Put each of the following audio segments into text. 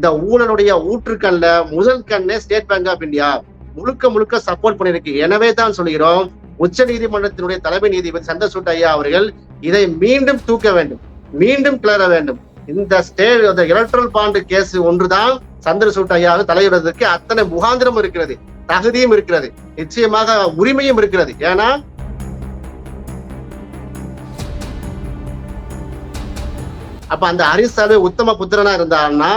இந்த ஊழலுடைய ஊற்றுக்கண்ல முதல் கண்ணே ஸ்டேட் பேங்க் ஆஃப் இந்தியா முழுக்க முழுக்க சப்போர்ட் பண்ணிருக்கு. எனவே தான் சொல்கிறோம் உச்ச நீதிமன்றத்தினுடைய தலைமை நீதிபதி சந்திரசூட் ஐயா அவர்கள் இதை மீண்டும் தூக்க வேண்டும் மீண்டும் கிளற வேண்டும். இந்த ஸ்டே எலக்ட்ரல் பாண்டு கேஸ் ஒன்றுதான் சந்திரசூட் ஐயா தலையிடுவதற்கு அத்தனை முகாந்திரம் இருக்கிறது தகுதியும் இருக்கிறது நிச்சயமாக உரிமையும் இருக்கிறது. ஏன்னா அப்ப அந்த ஹரிசாவே உத்தம புத்திரனா இருந்தாருன்னா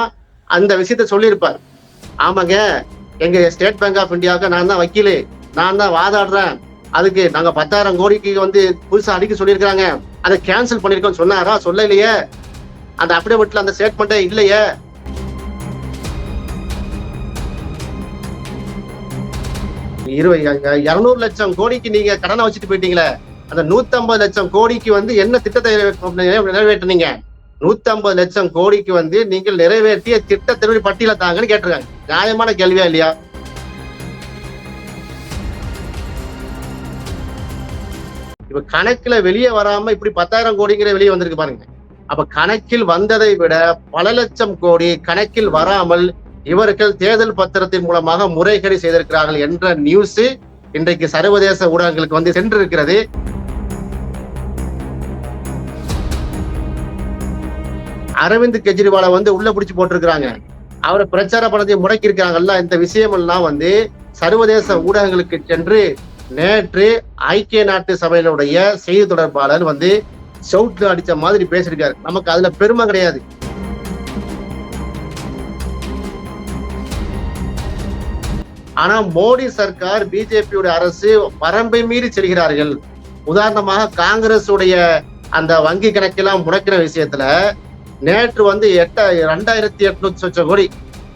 அந்த விஷயத்த சொல்லியிருப்பார். ஆமாங்க எங்க ஸ்டேட் பேங்க் ஆஃப் இந்தியாவுக்கு நான் தான் வக்கீலு. நான் தான் வாதாடுறேன். அதுக்கு நாங்க பத்தாயிரம் கோடிக்கு வந்து புதுசா அடிக்க சொல்லியிருக்காங்க அதை கேன்சல் பண்ணிருக்கோம் சொன்னாரா? சொல்லலையே. அந்த அபிடவிட்ல அந்த ஸ்டேட்மெண்ட்டே இல்லையே. இருபது இருநூறு லட்சம் கோடிக்கு நீங்க கடனை வச்சுட்டு போயிட்டீங்களே. அந்த நூத்தம்பது லட்சம் கோடிக்கு வந்து என்ன திட்டத்தை நிறைவேற்றினீங்க? நூத்தி ஐம்பது லட்சம் கோடிக்கு வந்து நீங்கள் நிறைவேற்றிய திட்ட திருவி பட்டியல தாங்கன்னு கேட்டிருக்காங்க. நியாயமான கேள்வியா இல்லையா? இப்ப கணக்குல வெளியே வராம இப்படி பத்தாயிரம் கோடிங்கிற வெளியே வந்திருக்கு பாருங்க. அப்ப கணக்கில் வந்ததை விட பல லட்சம் கோடி கணக்கில் வராமல் இவர்கள் தேர்தல் பத்திரத்தின் மூலமாக முறைகேடு செய்திருக்கிறார்கள் என்ற நியூஸ் இன்றைக்கு சர்வதேச ஊடகங்களுக்கு வந்து சென்றிருக்கிறது. அரவிந்த் கெஜ்ரிவாலை வந்து உள்ள பிடிச்சி போட்டிருக்கிறாங்க. அவரை பிரச்சார பணத்தை முடக்கி இருக்காங்கல்ல இந்த விஷயம் எல்லாம் வந்து சர்வதேச ஊடகங்களுக்கு சென்று நேற்று ஐக்கிய நாட்டு சபையினுடைய செய்தி தொடர்பாளர் வந்து சவுட்ல அடிச்ச மாதிரி பேசியிருக்காரு. நமக்கு அதுல பெருமை கிடையாது. ஆனா மோடி சர்க்கார் பிஜேபியுடைய அரசு வரம்பை மீறி செல்கிறார்கள். உதாரணமாக காங்கிரஸ் உடைய அந்த வங்கி கணக்கெல்லாம் முடக்கிற விஷயத்துல நேற்று வந்து எட்ட ரெண்டாயிரத்தி எட்நூத்தி சொச்ச கோடி.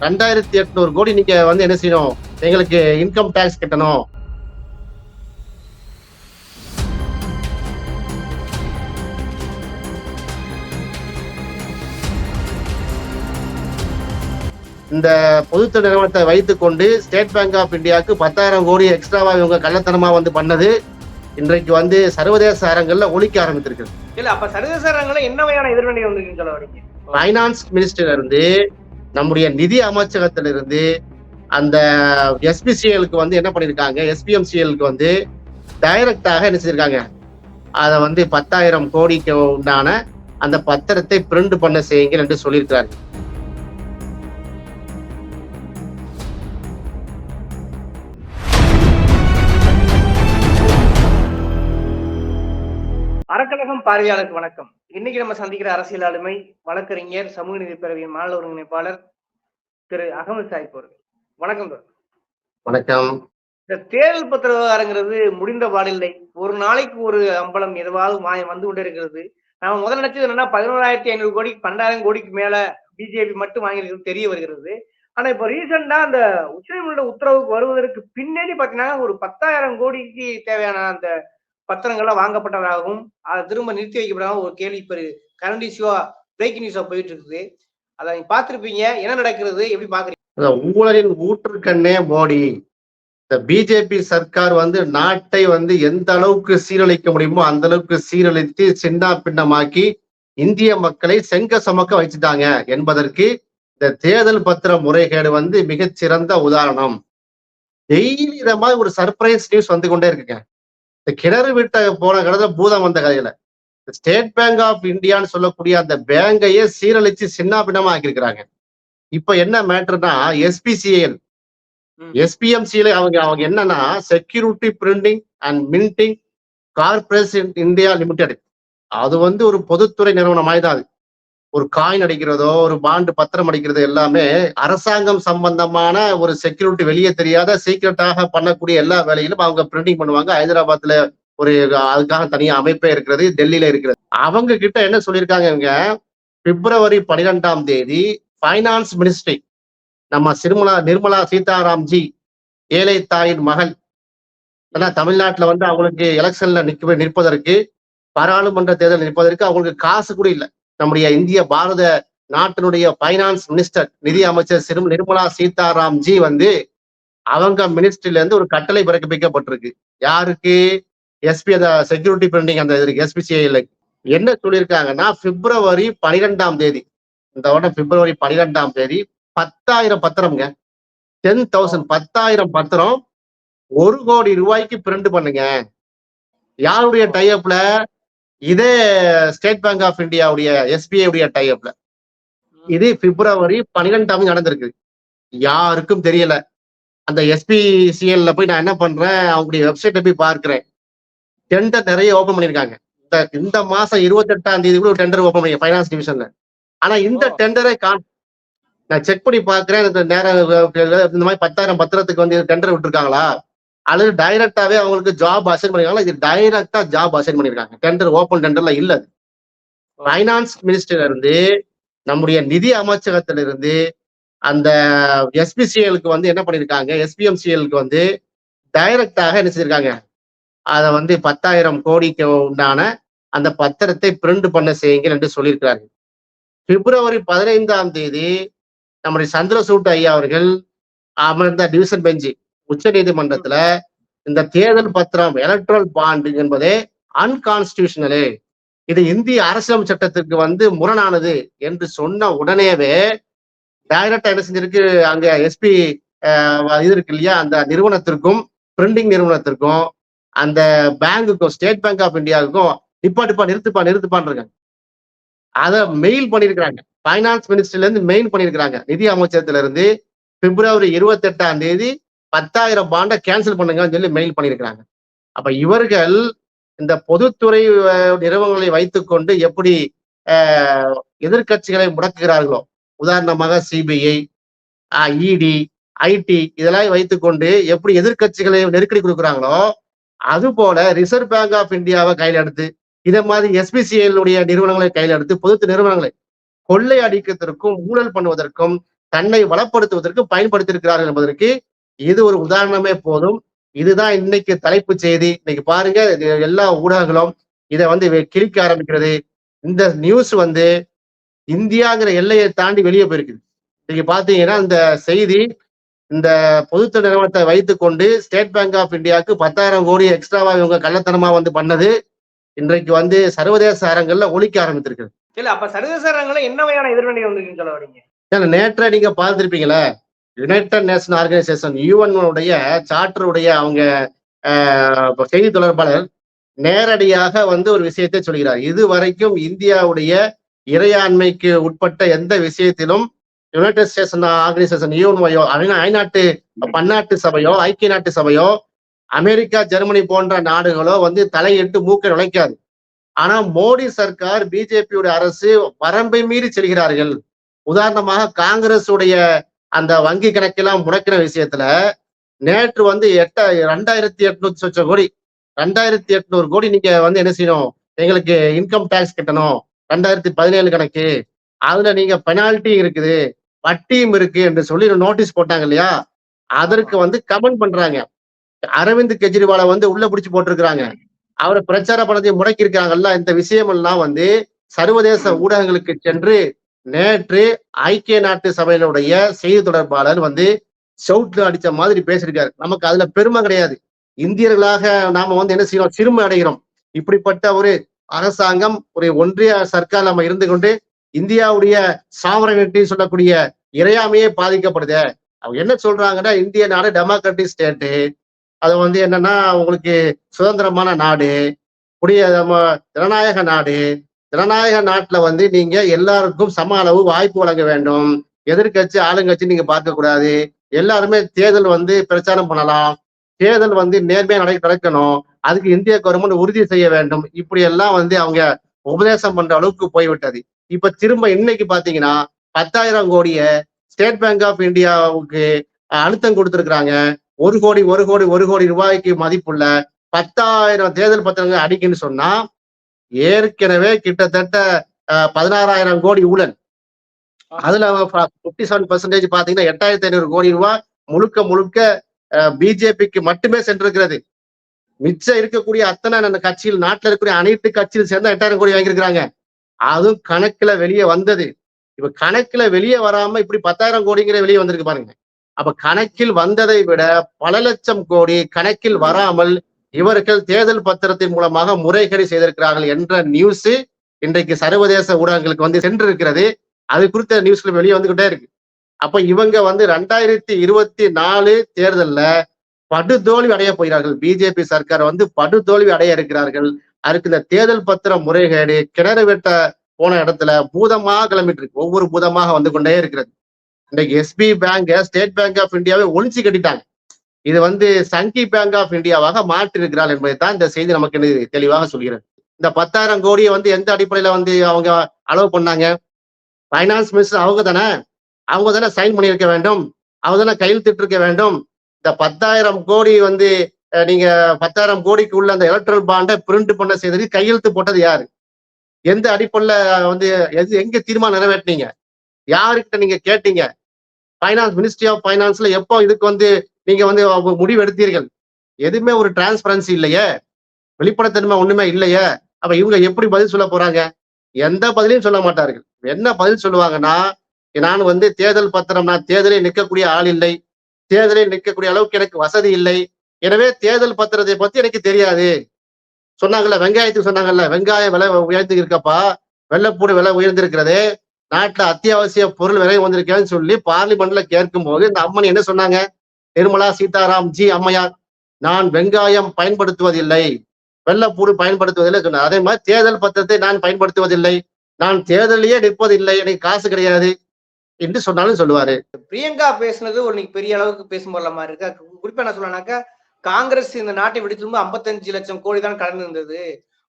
ரெண்டாயிரத்தி எட்நூறு கோடி நீங்க வந்து என்ன செய்யணும்? எங்களுக்கு இன்கம் டேக்ஸ் கட்டணும். இந்த பொதுத்துறை நிறுவனத்தை வைத்துக்கொண்டு ஸ்டேட் பேங்க் ஆஃப் இந்தியாவுக்கு பத்தாயிரம் கோடி எக்ஸ்ட்ராவா இவங்க கள்ளத்தனமா வந்து பண்ணது. இன்றைக்கு வந்து சர்வதேச அரங்கல்ல ஒழிக்க ஆரம்பித்திருக்கிறது. இல்ல அப்ப சர்வதேச அரங்கல என்ன வகையான எதிர்வினை வந்திருக்குன்னு சொல்ல வரீங்க? ஃபைனான்ஸ் மினிஸ்டர் இருந்து நம்முடைய நிதி அமைச்சகத்திலிருந்து அந்த எஸ்பிசிஎலுக்கு வந்து என்ன பண்ணிருக்காங்க? எஸ்பிஎம்சிஎலுக்கு வந்து டைரக்டாக என்ன செஞ்சிருக்காங்க? அதை வந்து பத்தாயிரம் கோடிக்கு உண்டான அந்த பத்திரத்தை பிரிண்ட் பண்ண செய்யுங்க என்று சொல்லியிருக்காரு அறக்கழகம் பார்வையாளருக்கு வணக்கம். இன்னைக்கு நம்ம சந்திக்கிற அரசியல் ஆளுமை வழக்கறிஞர் சமூக நீதி பேரவையின் மாநில ஒருங்கிணைப்பாளர் திரு அகமது சாஹிப் அவர்கள். வணக்கம் வணக்கம். இந்த தேர்தல் பத்திர விவகாரங்கிறது முடிந்த பாடில்லை. ஒரு நாளைக்கு ஒரு அம்பலம் எதுவாவது மாயம் வந்து கொண்டே இருக்கிறது நம்ம முதல்ல நினைச்சது என்னன்னா பதினோராயிரத்தி ஐநூறு கோடி பன்னெண்டாயிரம் கோடிக்கு மேல பிஜேபி மட்டும் வாங்கியிருக்கிறது தெரிய வருகிறது. ஆனா இப்ப ரீசெண்டா அந்த உச்சநீதிமன்ற உத்தரவுக்கு வருவதற்கு பின்னாடி பாத்தீங்கன்னா ஒரு பத்தாயிரம் கோடிக்கு தேவையான அந்த பத்திரங்கள்லாம் வாங்கப்பட்டதாகவும் அதை திரும்ப நிறுத்தி வைக்கப்படாமல் ஒரு கேள்வி இப்போ கரண்ட் இஷ்யூவா பிரேக்கிங் நியூஸா போயிட்டு இருக்குது. அதை நீங்க பார்த்திருப்பீங்க. என்ன நடக்கிறது? எப்படி பாக்குறீங்க ஊழலின் ஊற்றுக்கண்ணே மோடி. இந்த பிஜேபி சர்க்கார் வந்து நாட்டை வந்து எந்த அளவுக்கு சீரழிக்க முடியுமோ அந்த அளவுக்கு சீரழித்து சின்ன பின்னமாக்கி இந்திய மக்களை செங்க சமக்க வச்சுட்டாங்க என்பதற்கு இந்த தேர்தல் பத்திர முறைகேடு வந்து மிகச்சிறந்த உதாரணம். டெய்லி இதை மாதிரி ஒரு சர்ப்ரைஸ் நியூஸ் வந்து கொண்டே இருக்குங்க. இந்த கிணறு விட்ட போன கடையில பூதம் வந்த கதையில. ஸ்டேட் பேங்க் ஆஃப் இந்தியான்னு சொல்லக்கூடிய அந்த பேங்கையே சீரழிச்சு சின்ன பின்னமா ஆக்கியிருக்கிறாங்க. இப்ப என்ன மேட்டர்னா எஸ்பிசிஎல். எஸ்பிஎம்சியில அவங்க அவங்க என்னன்னா security printing and minting corporation India limited அது வந்து ஒரு பொதுத்துறை நிறுவனம் தான் அது. ஒரு காயின் அடிக்கிறதோ ஒரு பாண்டு பத்திரம் அடிக்கிறதோ எல்லாமே அரசாங்கம் சம்பந்தமான ஒரு செக்யூரிட்டி வெளியே தெரியாத சீக்கிரட்டாக பண்ணக்கூடிய எல்லா வேலையிலும் அவங்க பிரிண்டிங் பண்ணுவாங்க. ஹைதராபாத்ல ஒரு அதுக்காக தனியாக அமைப்பே இருக்கிறது டெல்லியில இருக்கிறது. அவங்க கிட்ட என்ன சொல்லியிருக்காங்க இவங்க? பிப்ரவரி பனிரெண்டாம் தேதி ஃபைனான்ஸ் மினிஸ்ட்ரி நம்ம சிறுமலா நிர்மலா சீதாராம்ஜி ஏழை தாயின் மகள் ஏன்னா தமிழ்நாட்டில் வந்து அவங்களுக்கு எலெக்ஷன்ல நிற்க நிற்பதற்கு பாராளுமன்ற தேர்தல் நிற்பதற்கு அவங்களுக்கு காசு கூட இல்லை. நம்முடைய இந்திய பாரத நாட்டினுடைய ஃபைனான்ஸ் மினிஸ்டர் நிதி அமைச்சர் சிறு நிர்மலா சீதாராம்ஜி வந்து அவங்க மினிஸ்ட்ரில இருந்து ஒரு கட்டளை பிறப்பிக்கப்பட்டிருக்கு. யாருக்கு? எஸ்பி அந்த செக்யூரிட்டி பிரிண்டிங் அந்த இருக்கு எஸ்பிசிஐல என்ன சொல்லியிருக்காங்கன்னா பிப்ரவரி பனிரெண்டாம் தேதி இந்த வருடம் பிப்ரவரி பனிரெண்டாம் தேதி பத்தாயிரம் பத்திரம்ங்க. டென் தௌசண்ட் பத்தாயிரம் பத்திரம் ஒரு கோடி ரூபாய்க்கு பிரிண்ட் பண்ணுங்க. யாருடைய டைப்ல இதே ஸ்டேட் பேங்க் ஆஃப் இந்தியாவுடைய எஸ்பிஐ உடைய டைப்ல இது பிப்ரவரி பன்னிரெண்டாம் தேதி நடந்திருக்கு. யாருக்கும் தெரியல. அந்த எஸ்பிசிஎல்ல போய் நான் என்ன பண்றேன்? அவங்களுடைய வெப்சைட்ல போய் பார்க்கிறேன். டெண்டர் நிறைய ஓபன் பண்ணிருக்காங்க இந்த இந்த மாசம் இருபத்தெட்டாம் தேதி கூட ஒரு டெண்டர் ஓபன் பண்ணி ஃபைனான்ஸ் டிவிஷன்ல ஆனா இந்த. டெண்டரை காண் நான் செக் பண்ணி பார்க்கிறேன். இந்த நேரம் இந்த மாதிரி பத்தாயிரம் பத்திரத்துக்கு வந்து டெண்டர் விட்டுருக்காங்களா? அல்லது டைரக்டாவே அவங்களுக்கு ஜாப் அசைன் பண்ணிருக்காங்களா? இது டைரக்டா ஜாப் அசைன் பண்ணிருக்காங்க. டெண்டர் ஓப்பன் டெண்டர்ல இல்ல ஃபைனான்ஸ் மினிஸ்டர்ல இருந்து நம்முடைய நிதி அமைச்சகத்துல இருந்து அந்த எஸ்பிசிஎலுக்கு வந்து என்ன பண்ணிருக்காங்க? எஸ்பிஎம்சிஎலுக்கு வந்து டைரக்டாக என்ன செஞ்சிருக்காங்க? அதை வந்து பத்தாயிரம் கோடிக்கு உண்டான அந்த பத்திரத்தை பிரிண்ட் பண்ண செய்யுங்கள் என்று சொல்லியிருக்கிறாங்க பிப்ரவரி பதினைந்தாம் தேதி நம்முடைய சந்திரசூட் ஐயா அவர்கள் அமர்ந்த டிவிஷன் பெஞ்சு உச்ச நீதிமன்றத்துல இந்த தேர்தல் பத்திரம் எலக்ட்ரல் பாண்ட் என்பதே அன்கான்ஸ்டியூஷனலு இது இந்திய அரசியலமைப்பு சட்டத்திற்கு வந்து முரணானது என்று சொன்ன உடனேவே டைரக்டா என்ன செஞ்சிருக்கு? அங்க எஸ்பி இது இருக்கு இல்லையா? அந்த நிறுவனத்திற்கும் பிரிண்டிங் நிறுவனத்திற்கும் அந்த பேங்குக்கும் ஸ்டேட் பேங்க் ஆஃப் இந்தியாவுக்கும் நிப்பாட்டுப்பா நிறுத்துப்பா நிறுத்துப்பான்னு இருக்காங்க அதை மெயில் பண்ணியிருக்கிறாங்க ஃபைனான்ஸ் மினிஸ்டர்ல இருந்து மெயில் பண்ணியிருக்கிறாங்க நிதி அமைச்சகத்துல இருந்து பிப்ரவரி இருபத்தி எட்டாம் தேதி பத்தாயிரம் பாண்டை கேன்சல் பண்ணுங்கன்னு சொல்லி மெயில் பண்ணியிருக்கிறாங்க அப்ப இவர்கள் இந்த பொதுத்துறை நிறுவனங்களை வைத்துக்கொண்டு எப்படி எதிர்கட்சிகளை எதிர்க்கட்சிகளை முடக்குகிறார்களோ உதாரணமாக சிபிஐ இடி ஐடி இதெல்லாம் வைத்துக்கொண்டு எப்படி எதிர்க்கட்சிகளை நெருக்கடி கொடுக்குறாங்களோ அது போல ரிசர்வ் பேங்க் ஆஃப் இந்தியாவை கையில் எடுத்து இதே மாதிரி எஸ்பிசிஎல் நிறுவனங்களை கையில் எடுத்து பொது நிறுவனங்களை கொள்ளை அடிக்கிறதற்கும் ஊழல் பண்ணுவதற்கும் தன்னை வளப்படுத்துவதற்கும் பயன்படுத்தியிருக்கிறார்கள் என்பதற்கு இது ஒரு உதாரணமே போதும். இதுதான் இன்னைக்கு தலைப்பு செய்தி. இன்னைக்கு பாருங்க எல்லா ஊடகங்களும் இதை வந்து கிழிக்க ஆரம்பிக்கிறது. இந்த நியூஸ் வந்து இந்தியாங்கிற எல்லையை தாண்டி வெளியே போயிருக்குது. இன்னைக்கு பாத்தீங்கன்னா இந்த செய்தி இந்த பொதுத்துறை நிறுவனத்தை வைத்துக்கொண்டு ஸ்டேட் பேங்க் ஆஃப் இந்தியாவுக்கு பத்தாயிரம் கோடி எக்ஸ்ட்ராவா இவங்க கள்ளத்தனமா வந்து பண்ணது இன்றைக்கு வந்து சர்வதேச அரங்கல்ல ஒழிக்க ஆரம்பித்திருக்கு இல்ல அப்ப சர்வதேச அரங்கல என்ன வகையான எதிர்வினை வந்திருக்குன்னு சொல்ல வரீங்க? நேற்ற நீங்க பார்த்திருப்பீங்களே யுனைடெட் நேஷன் ஆர்கனைசேஷன் யூஎன்னுடைய உடைய சார்ட்டருடைய அவங்க ஆஹ், செய்தி தொடர்பாளர் நேரடியாக வந்து ஒரு விஷயத்தை சொல்கிறார். இது வரைக்கும் இந்தியாவுடைய இறையாண்மைக்கு உட்பட்ட எந்த விஷயத்திலும் யுனைடெட் ஸ்டேஷன் ஆர்கனைசேஷன் யூஎன்ஓயோ ஐநாட்டு பன்னாட்டு சபையோ ஐக்கிய நாட்டு சபையோ அமெரிக்கா ஜெர்மனி போன்ற நாடுகளோ வந்து தலையிட்டு மூக்க நுழைக்காது. ஆனா மோடி சர்க்கார் பிஜேபியுடைய அரசு வரம்பை மீறி செல்கிறார்கள். உதாரணமாக காங்கிரஸுடைய அந்த வங்கி கணக்கெல்லாம் முடக்கிற விஷயத்துல நேற்று வந்து எட்ட ரெண்டாயிரத்தி எட்நூத்தி சொச்ச கோடி. ரெண்டாயிரத்தி எட்நூறு கோடி நீங்க வந்து என்ன செய்யணும்? எங்களுக்கு இன்கம் டேக்ஸ் கட்டணும். ரெண்டாயிரத்தி பதினேழு கணக்கு. அதுல நீங்க பெனால்ட்டி இருக்குது வட்டியும் இருக்கு என்று சொல்லி நோட்டீஸ் போட்டாங்க இல்லையா? அதற்கு வந்து கமெண்ட் பண்றாங்க. அரவிந்த் கெஜ்ரிவாலை வந்து உள்ள பிடிச்சு போட்டிருக்கிறாங்க. அவரை பிரச்சார பணத்தை முடக்கி இருக்காங்கல்ல இந்த விஷயம் எல்லாம் வந்து சர்வதேச ஊடகங்களுக்கு சென்று நேற்று ஐக்கிய நாட்டு சபையினுடைய செய்தி தொடர்பாளர் வந்து சவுட்ல அடிச்ச மாதிரி பேசியிருக்காரு. நமக்கு அதுல பெருமை கிடையாது. இந்தியர்களாக நாம வந்து என்ன செய்யறோம்? சிறுமை அடைகிறோம். இப்படிப்பட்ட ஒரு அரசாங்கம் ஒரு ஒன்றிய சர்க்கார் நம்ம இருந்து கொண்டு இந்தியாவுடைய சாவரனிட்டி சொல்லக்கூடிய இறையாமையே பாதிக்கப்படுது. அவங்க என்ன சொல்றாங்கன்னா இந்திய நாடு டெமோக்ராட்டிக் ஸ்டேட்டு அது வந்து என்னன்னா உங்களுக்கு சுதந்திரமான நாடு குடிய நம்ம ஜனநாயக நாடு ஜனநாயக நாட்டுல வந்து நீங்க எல்லாருக்கும் சம அளவு வாய்ப்பு வழங்க வேண்டும். எதிர்க்கட்சி ஆளுங்கட்சி நீங்க பார்க்க கூடாது. எல்லாருமே தேர்தல் வந்து பிரச்சாரம் பண்ணலாம். தேர்தல் வந்து நேர்மையா நடை நடக்கணும். அதுக்கு இந்திய கவர்மெண்ட் உறுதி செய்ய வேண்டும். இப்படி எல்லாம் வந்து அவங்க உபதேசம் பண்ற அளவுக்கு போய்விட்டது. இப்ப திரும்ப இன்னைக்கு பாத்தீங்கன்னா பத்தாயிரம் கோடிய ஸ்டேட் பேங்க் ஆஃப் இந்தியாவுக்கு அழுத்தம் கொடுத்துருக்குறாங்க. ஒரு கோடி ஒரு கோடி ஒரு கோடி ரூபாய்க்கு மதிப்புள்ள பத்தாயிரம் தேர்தல் பத்திரங்கள் அடிக்குன்னு சொன்னா ஏற்கனவே கிட்டத்தட்ட பதினாறாயிரம் கோடி ஊழல். அதுல பிப்டி செவன் பர்சன்டேஜ் பாத்தீங்கன்னா எட்டாயிரத்தி ஐநூறு கோடி ரூபாய் முழுக்க முழுக்க பிஜேபிக்கு மட்டுமே சென்றிருக்கிறது. மிச்சம் இருக்கக்கூடிய அத்தனை அந்த கட்சியில் நாட்டுல இருக்கக்கூடிய அனைத்து கட்சியில் சேர்ந்தா எட்டாயிரம் கோடி வாங்கியிருக்கிறாங்க. அதுவும் கணக்குல வெளியே வந்தது. இப்ப கணக்குல வெளியே வராம இப்படி பத்தாயிரம் கோடிங்கிற வெளியே வந்திருக்கு பாருங்க. அப்ப கணக்கில் வந்ததை விட பல லட்சம் கோடி கணக்கில் வராமல் இவர்கள் தேர்தல் பத்திரத்தின் மூலமாக முறைகேடு செய்திருக்கிறார்கள் என்ற நியூஸ் இன்றைக்கு சர்வதேச ஊடகங்களுக்கு வந்து சென்றிருக்கிறது. அது குறித்த நியூஸ்கள் வெளியே வந்துகிட்டே இருக்கு. அப்ப இவங்க வந்து ரெண்டாயிரத்தி இருபத்தி நாலு தேர்தல்ல படுதோல்வி அடைய போகிறார்கள். பிஜேபி சர்க்கார் வந்து படுதோல்வி அடைய இருக்கிறார்கள். அதுக்கு இந்த தேர்தல் பத்திர முறைகேடு கிணறு வெட்ட போன இடத்துல பூதமாக கிளம்பிட்டு இருக்கு ஒவ்வொரு பூதமாக வந்து கொண்டே இருக்கிறது. இன்னைக்கு SB bank State Bank of இந்தியாவை ஒழிச்சு கட்டிட்டாங்க. இது வந்து சங்கி பேங்க் ஆஃப் இந்தியாவாக மாற்றிருக்கிறார் என்பதை தான் இந்த செய்தி நமக்கு தெளிவாக சொல்கிறது. இந்த பத்தாயிரம் கோடியை வந்து எந்த அடிப்படையில வந்து அவங்க அளவு பண்ணாங்க? ஃபைனான்ஸ் மினிஸ்டர் அவங்க தானே? அவங்க தானே சைன் பண்ணியிருக்க வேண்டும். அவங்க தானே கையெழுத்திட்டு இருக்க வேண்டும். இந்த பத்தாயிரம் கோடி வந்து நீங்க பத்தாயிரம் கோடிக்கு உள்ள அந்த எலக்ட்ரல் பாண்டை பிரிண்ட் பண்ண செய்தது கையெழுத்து போட்டது யாரு? எந்த அடிப்படையில வந்து எது எங்க தீர்மானம் நிறைவேற்றினீங்க? யாருக்கிட்ட நீங்க கேட்டீங்க? ஃபைனான்ஸ் மினிஸ்ட்ரி ஆஃப் ஃபைனான்ஸ்ல எப்போ இதுக்கு வந்து நீங்க வந்து முடிவெடுத்தீர்கள். முடிவு எடுத்தீர்கள் எதுவுமே ஒரு டிரான்ஸ்பரன்சி இல்லையே. வெளிப்படத்தன்மை ஒண்ணுமே இல்லையே. அப்ப இவங்க எப்படி பதில் சொல்ல போறாங்க? எந்த பதிலையும் சொல்ல மாட்டார்கள். என்ன பதில் சொல்லுவாங்கன்னா நான் வந்து தேர்தல் பத்திரம் நான் தேர்தலில் நிற்கக்கூடிய ஆள் இல்லை. தேர்தலில் நிற்கக்கூடிய அளவுக்கு எனக்கு வசதி இல்லை. எனவே தேர்தல் பத்திரத்தை பத்தி எனக்கு தெரியாது. சொன்னாங்கல்ல வெங்காயத்துக்கு சொன்னாங்கல்ல வெங்காயம் விலை உயர்ந்து இருக்கப்பா வெள்ளைப்பூடு விலை உயர்ந்திருக்கிறது நாட்டுல அத்தியாவசிய பொருள் விலை வந்திருக்கேன்னு சொல்லி பார்லிமெண்ட்ல கேட்கும் போது இந்த அம்மன் என்ன சொன்னாங்க? நிர்மலா சீதாராம் ஜி அம்மையார் நான் வெங்காயம் பயன்படுத்துவதில்லை. வெள்ளப்பூடு பயன்படுத்துவதில்லை சொன்னார். அதே மாதிரி தேர்தல் பத்திரத்தை நான் பயன்படுத்துவதில்லை. நான் தேர்தலையே நிற்பதில்லை. எனக்கு காசு கிடையாது என்று சொன்னாலும் சொல்லுவாரு. பிரியங்கா பேசுனது ஒரு இன்னைக்கு பெரிய அளவுக்கு பேசும் போல மாதிரி இருக்கு. குறிப்பா என்ன சொல்லனாக்கா காங்கிரஸ் இந்த நாட்டை விட்டு திரும்ப 55 லட்சம் கோடி தான் கடன் இருந்தது.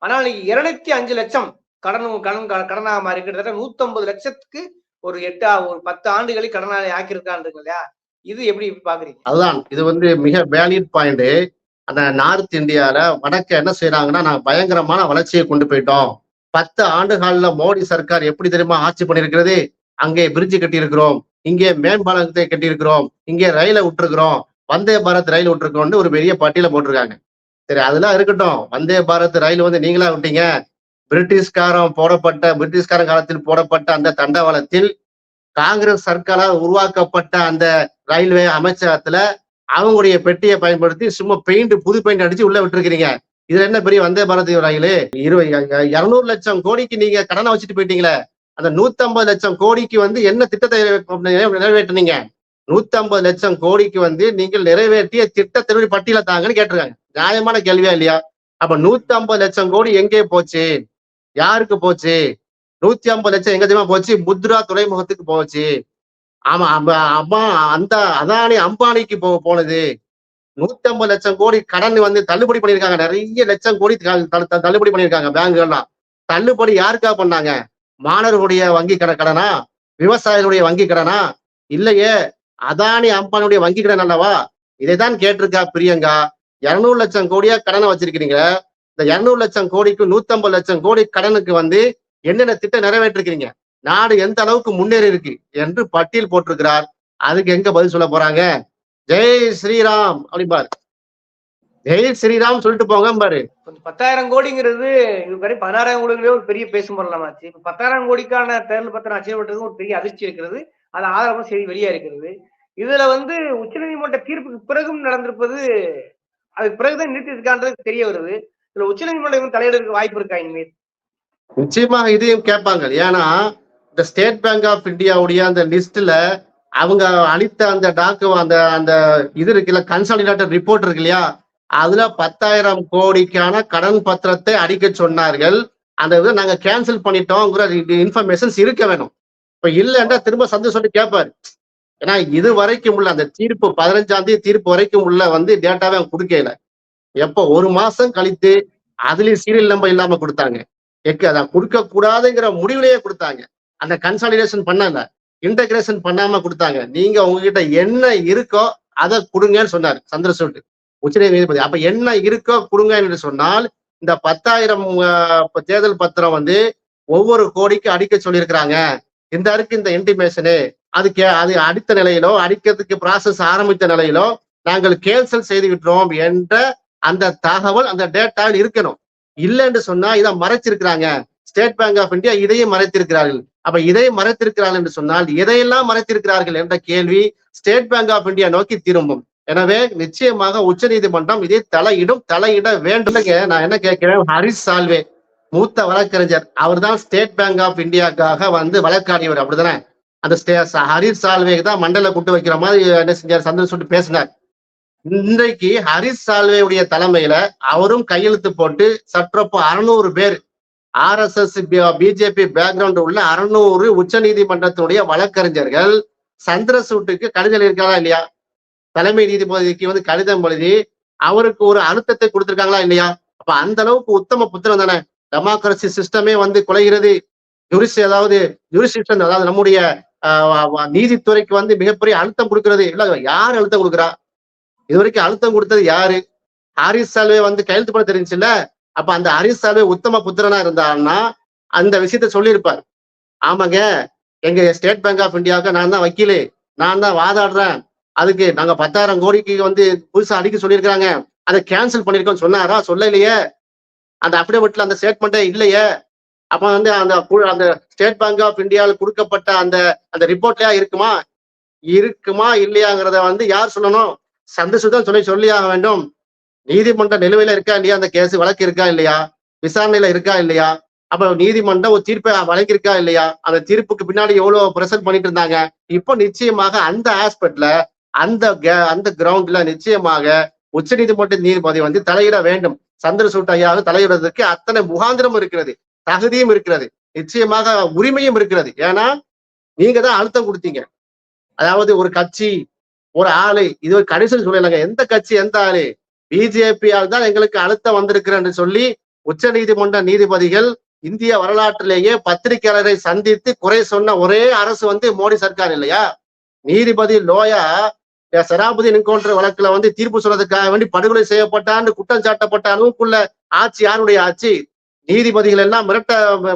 ஆனால் இன்னைக்கு இருநூத்தி அஞ்சு லட்சம் கடன் கடன் கடனாக மாறி கிட்டத்தட்ட 150 லட்சத்துக்கு ஒரு எட்டு ஒரு பத்து ஆண்டுகளில் கடனாளி ஆக்கியிருக்கான்னு இல்லையா? இது எப்படி பாக்குறீங்க? அதுதான். இது வந்து மிக வேலிட் பாயிண்ட் அந்த நார்த் இந்தியால வடக்க என்ன செய்யறாங்கன்னா நான் பயங்கரமான வளர்ச்சியை கொண்டு போயிட்டோம். பத்து ஆண்டுகால மோடி சர்க்கார் எப்படி தெரியுமா ஆட்சி பண்ணிருக்கிறது அங்கே பிரிட்ஜ் கட்டியிருக்கிறோம். இங்கே மேம்பாலத்தை கட்டியிருக்கிறோம். இங்கே ரயிலை விட்டுருக்கிறோம். வந்தே பாரத் ரயில் விட்டுருக்கோம்னு ஒரு பெரிய பட்டியல போட்டிருக்காங்க. சரி அதெல்லாம் இருக்கட்டும். வந்தே பாரத் ரயில் வந்து நீங்களா விட்டீங்க? பிரிட்டிஷ்காரன் போடப்பட்ட பிரிட்டிஷ்காரன் காலத்தில் போடப்பட்ட அந்த தண்டவாளத்தில் காங்கிரஸ் சர்க்காரால் உருவாக்கப்பட்ட அந்த ரயில்வே அமைச்சகத்துல அவங்களுடைய பெட்டியை பயன்படுத்தி சும்மா பெயிண்ட் புது பெயிண்ட் அடிச்சு உள்ள விட்டுருக்கீங்க இதுல என்ன பெரிய வந்தே பாரதி ரயில்? இருபது இருநூறு லட்சம் கோடிக்கு நீங்க கடனை வச்சுட்டு போயிட்டீங்களே. அந்த நூத்தம்பது லட்சம் கோடிக்கு வந்து என்ன திட்டத்தை நிறைவேற்றினீங்க? நூத்தம்பது லட்சம் கோடிக்கு வந்து நீங்கள் நிறைவேற்றிய திட்டத்தினுடைய பட்டியல தாங்கன்னு கேட்டிருக்காங்க. நியாயமான கேள்வியா இல்லையா? அப்ப நூத்தம்பது லட்சம் கோடி எங்கே போச்சு? யாருக்கு போச்சு? நூத்தி ஐம்பது லட்சம் எங்க தெரியுமா போச்சு? முத்ரா துறைமுகத்துக்கு போச்சு. ஆமா அம்மா அந்த அதானி அம்பானிக்கு போ போனது. நூத்தி ஐம்பது லட்சம் கோடி கடன் வந்து தள்ளுபடி பண்ணியிருக்காங்க. நிறைய லட்சம் கோடி த- த- தள்ளுபடி பண்ணியிருக்காங்க பேங்குகள்லாம். தள்ளுபடி யாருக்கா பண்ணாங்க? மாணவர்களுடைய வங்கி கடை கடனா? விவசாயிகளுடைய வங்கி கடனா? இல்லையே. அதானி அம்பானுடைய வங்கி கடன் அல்லவா? இதைதான் கேட்டிருக்கா பிரியங்கா. இருநூறு லட்சம் கோடியா கடனை வச்சிருக்கிறீங்க இந்த இருநூறு லட்சம் கோடிக்கு நூத்தி ஐம்பது லட்சம் கோடி கடனுக்கு வந்து என்னென்ன திட்டம் நிறைவேற்றிருக்கிறீங்க? நாடு எந்த அளவுக்கு முன்னேறி இருக்கு என்று பட்டியல் போட்டிருக்கிறார். அதுக்கு எங்க பதில் சொல்ல போறாங்க? ஜெய் ஸ்ரீராம் அப்படிம்பாரு. ஜெய் ஸ்ரீராம் சொல்லிட்டு போங்க பாரு. பத்தாயிரம் கோடிங்கிறது இதுவரை பதினாறாயிரம் கோடிங்கிறதே ஒரு பெரிய பேசும் பொருளாமாச்சு இப்ப பத்தாயிரம் கோடிக்கான தேர்தல் பத்திரம் அச்சயப்பட்டது ஒரு பெரிய அதிர்ச்சி இருக்கிறது. அது ஆதாரமா செய்தி வெளியா இருக்கிறது. இதுல வந்து உச்சநீதிமன்ற தீர்ப்புக்கு பிறகும் நடந்திருப்பது அதுக்கு பிறகுதான் நிறுத்திருக்கான்றது தெரிய வருது. இதுல உச்சநீதிமன்றம் தலையிடறதுக்கு வாய்ப்பு இருக்கா இனிமேல்? நிச்சயமாக இதையும் கேட்பாங்க. ஏன்னா இந்த ஸ்டேட் பேங்க் ஆஃப் இந்தியாவுடைய அந்த லிஸ்ட்ல அவங்க அளித்த அந்த டாக்கு அந்த அந்த இது இருக்குல்ல கன்சாலிடேட்டட் ரிப்போர்ட் இருக்கு இல்லையா? அதுல பத்தாயிரம் கோடிக்கான கடன் பத்திரத்தை அடிக்க சொன்னார்கள். அந்த இதை நாங்க கேன்சல் பண்ணிட்டோங்கிற இன்ஃபர்மேஷன்ஸ் இருக்க வேணும். இப்ப இல்லைன்னா திரும்ப சந்தோஷம் சொல்லி கேட்பாரு ஏன்னா இது வரைக்கும் உள்ள அந்த தீர்ப்பு பதினஞ்சாம் தேதி தீர்ப்பு வரைக்கும் உள்ள வந்து டேட்டாவே அவங்க கொடுக்கல. எப்போ? ஒரு மாசம் கழித்து அதுலயும் சீரியல் நம்பர் இல்லாம கொடுத்தாங்க. எக்கு அதான் கொடுக்க கூடாதுங்கிற முடிவுலயே கொடுத்தாங்க. அந்த கன்சாலிடேஷன் பண்ணல இன்டகிரேஷன் பண்ணாம கொடுத்தாங்க. நீங்க உங்ககிட்ட என்ன இருக்கோ அதை கொடுங்கன்னு சொன்னார். சந்திரசூட் உச்ச நீதிபதி. அப்ப என்ன இருக்கோ கொடுங்க என்று சொன்னால் இந்த பத்தாயிரம் தேர்தல் பத்திரம் வந்து ஒவ்வொரு கோடிக்கு அடிக்க சொல்லியிருக்கிறாங்க. இந்த இருக்கு இந்த இன்டிமேஷனு அதுக்கு அது அடித்த நிலையிலோ அடிக்கிறதுக்கு ப்ராசஸ் ஆரம்பித்த நிலையிலோ நாங்கள் கேன்சல் செய்து விட்டுறோம் என்ற அந்த தகவல் அந்த டேட்டாவில் இருக்கணும். இல்லைன்னு சொன்னா இதை மறைச்சிருக்கிறாங்க. ஸ்டேட் பேங்க் ஆஃப் இந்தியா இதையும் மறைத்திருக்கிறார்கள். அப்ப இதை மறைத்திருக்கிறார்கள் என்று சொன்னால் எதையெல்லாம் மறைத்திருக்கிறார்கள் என்ற கேள்வி ஸ்டேட் பேங்க் ஆஃப் இந்தியா நோக்கி திரும்பும். எனவே நிச்சயமாக உச்சநீதிமன்றம் இதை தலையிடும் தலையிட வேண்டும். நான் என்ன கேட்கிறேன்? ஹரிஷ் சால்வே மூத்த வழக்கறிஞர் அவர் தான் ஸ்டேட் பேங்க் ஆஃப் இந்தியாக்காக வந்து வழக்காடியவர். அப்படிதானே? அந்த ஸ்டே ஹரிஷ் சால்வேக்கு தான் மண்டல கூட்டு வைக்கிற மாதிரி என்ன செஞ்சார்? சந்திரன் சொல்லிட்டு பேசினார். இன்றைக்கு ஹரிஷ் சால்வேவுடைய தலைமையில அவரும் கையெழுத்து போட்டு சற்றப்போ அறுநூறு பேர் R S S BJP background உள்ள அறுநூறு உச்ச நீதிமன்றத்தினுடைய வழக்கறிஞர்கள் சந்திரசூட்டுக்கு கடிதம் இருக்காங்களா இல்லையா? தலைமை நீதிபதிக்கு வந்து கடிதம் எழுதி அவருக்கு ஒரு அழுத்தத்தை கொடுத்திருக்காங்களா இல்லையா? அப்ப அந்த அளவுக்கு உத்தம புத்திரம் தானே. டெமோக்ரசி சிஸ்டமே வந்து குலைகிறது. ஜுரிஸ் அதாவது ஜுரிஸ்டிக்ஷன் அதாவது நம்முடைய ஆஹ், நீதித்துறைக்கு வந்து மிகப்பெரிய அழுத்தம் கொடுக்கிறது. இல்ல யார் அழுத்தம் கொடுக்குறா? இது வரைக்கும் அழுத்தம் கொடுத்தது யாரு? ஹாரிஸ் சால்வே வந்து கையெழுத்து பண்ண தெரிஞ்சுல அப்ப அந்த அரிசாவே உத்தம புத்திரனா இருந்தாருன்னா அந்த விஷயத்த சொல்லியிருப்பார். ஆமாங்க எங்க ஸ்டேட் பேங்க் ஆஃப் இந்தியாவுக்கு நான் தான் வக்கீலு நான் தான் வாதாடுறேன். அதுக்கு நாங்க பத்தாயிரம் கோடிக்கு வந்து புதுசா அடிக்க சொல்லியிருக்காங்க அதை கேன்சல் பண்ணிருக்கோம் சொன்னாரா? சொல்லலையே. அந்த அபிடவிட்ல அந்த ஸ்டேட்மெண்ட்டே இல்லையே. அப்ப வந்து அந்த அந்த ஸ்டேட் பேங்க் ஆஃப் இந்தியாவில் கொடுக்கப்பட்ட அந்த அந்த ரிப்போர்ட்லயா இருக்குமா? இருக்குமா? இல்லையாங்கிறத வந்து யார் சொல்லணும்? சந்தோஷம் சொல்லி சொல்லியாக வேண்டும். நீதிமன்ற நிலுவையில இருக்கா இல்லையா? அந்த கேஸ் வழக்கு இருக்கா இல்லையா? விசாரணையில இருக்கா இல்லையா? அப்ப நீதிமன்றம் ஒரு தீர்ப்பை வழங்கியிருக்கா இல்லையா? அந்த தீர்ப்புக்கு பின்னாடி எவ்வளவு பிரசன்ட் பண்ணிட்டு இருந்தாங்க? இப்போ நிச்சயமாக அந்த ஆஸ்பெக்ட்ல அந்த அந்த கிரவுண்ட்ல நிச்சயமாக உச்ச நீதிமன்ற நீதிபதி வந்து தலையிட வேண்டும். சந்திரசூட் ஐயாவது தலையிடுறதுக்கு அத்தனை முகாந்திரம் இருக்கிறது தகுதியும் இருக்கிறது நிச்சயமாக உரிமையும் இருக்கிறது. ஏன்னா நீங்க தான் அழுத்தம் கொடுத்தீங்க. அதாவது ஒரு கட்சி ஒரு ஆளு இது ஒரு கடைசி சொல்லலைங்க எந்த கட்சி எந்த ஆளு பிஜேபியால் தான் எங்களுக்கு அழுத்தம் வந்திருக்கிறேன் சொல்லி உச்ச நீதிமன்ற நீதிபதிகள் இந்திய வரலாற்றிலேயே பத்திரிகையாளரை சந்தித்து குறை சொன்ன ஒரே அரசு வந்து மோடி சர்க்கார் இல்லையா? நீதிபதி லோயா சராபதி என்கவுண்டர் வழக்குல வந்து தீர்ப்பு சொல்றதுக்காக வேண்டி படுகொலை செய்யப்பட்டான்னு குற்றம் சாட்டப்பட்ட அளவுக்குள்ள ஆட்சி யாருடைய ஆட்சி? நீதிபதிகள் எல்லாம் மிரட்ட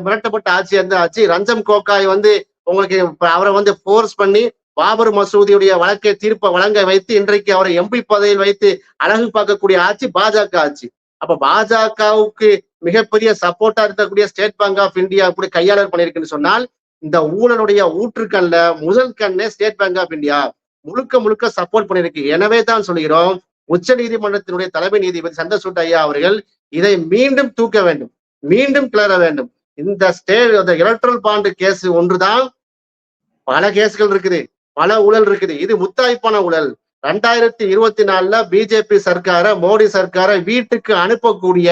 மிரட்டப்பட்ட ஆட்சி எந்த ஆட்சி? ரஞ்சம் கோகாய் வந்து உங்களுக்கு அவரை வந்து ஃபோர்ஸ் பண்ணி பாபர் மசூதியுடைய வழக்கை தீர்ப்பை வழங்க வைத்து இன்றைக்கு அவரை எம்பி பதவியில் வைத்து அழகு பார்க்கக்கூடிய ஆட்சி பாஜக ஆட்சி. அப்ப பாஜகவுக்கு மிகப்பெரிய சப்போர்ட்டா இருக்கக்கூடிய ஸ்டேட் பேங்க் ஆஃப் இந்தியா இப்படி கையாளர் பண்ணிருக்குன்னு சொன்னால் இந்த ஊழலுடைய ஊற்றுக்கண்ல முதல் கண்ணே ஸ்டேட் பேங்க் ஆஃப் இந்தியா முழுக்க முழுக்க சப்போர்ட் பண்ணிருக்கு. எனவே தான் சொல்கிறோம் உச்ச நீதிமன்றத்தினுடைய தலைமை நீதிபதி சந்திரசூட் ஐயா அவர்கள் இதை மீண்டும் தூக்க வேண்டும் மீண்டும் கிளற வேண்டும். இந்த ஸ்டே இந்த எலக்ட்ரல் பாண்டு கேஸ் ஒன்றுதான் பல கேஸ்கள் இருக்குது. பல ஊழல் இருக்குது. இது முத்தாய்ப்பான ஊழல். ரெண்டாயிரத்தி இருபத்தி நாலுல பிஜேபி சர்க்கார மோடி சர்க்கார வீட்டுக்கு அனுப்பக்கூடிய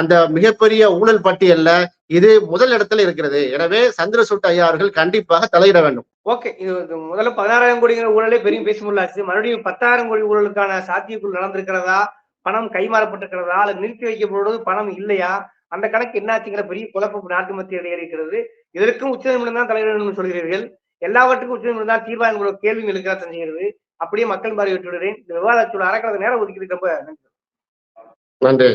அந்த மிகப்பெரிய ஊழல் பட்டியல்ல இது முதல் இடத்துல இருக்கிறது. எனவே சந்திரசூட் ஐயா அவர்கள் கண்டிப்பாக தலையிட வேண்டும். ஓகே. இது முதல்ல பதினாறாயிரம் கோடிங்கிற ஊழலே பெரிய பேச முடியலாச்சு மறுபடியும் பத்தாயிரம் கோடி ஊழலுக்கான சாத்தியக்குள் நடந்திருக்கிறதா? பணம் கைமாறப்பட்டிருக்கிறதா? அல்லது நிறுத்தி வைக்கப்படுவது பணம் இல்லையா? அந்த கணக்கு என்னாச்சுங்கிற பெரிய குழப்பம் நாட்டு மத்தியில் இருக்கிறது இதற்கும் உச்சநீதிமன்றம் தான் தலையிடணும்னு சொல்கிறீர்கள். எல்லாவற்றுக்கும் உச்சநீதிமன்றம் தான் தீர்வா என்கிற கேள்வி எழுக்கிறா செஞ்சுகிறது அப்படியே மக்கள் பார்வை விட்டு விடுறேன் இந்த விவாதத்தோட அறக்கிறது நேரம் ஒதுக்கிட்டு ரொம்ப நன்றி. நன்றி.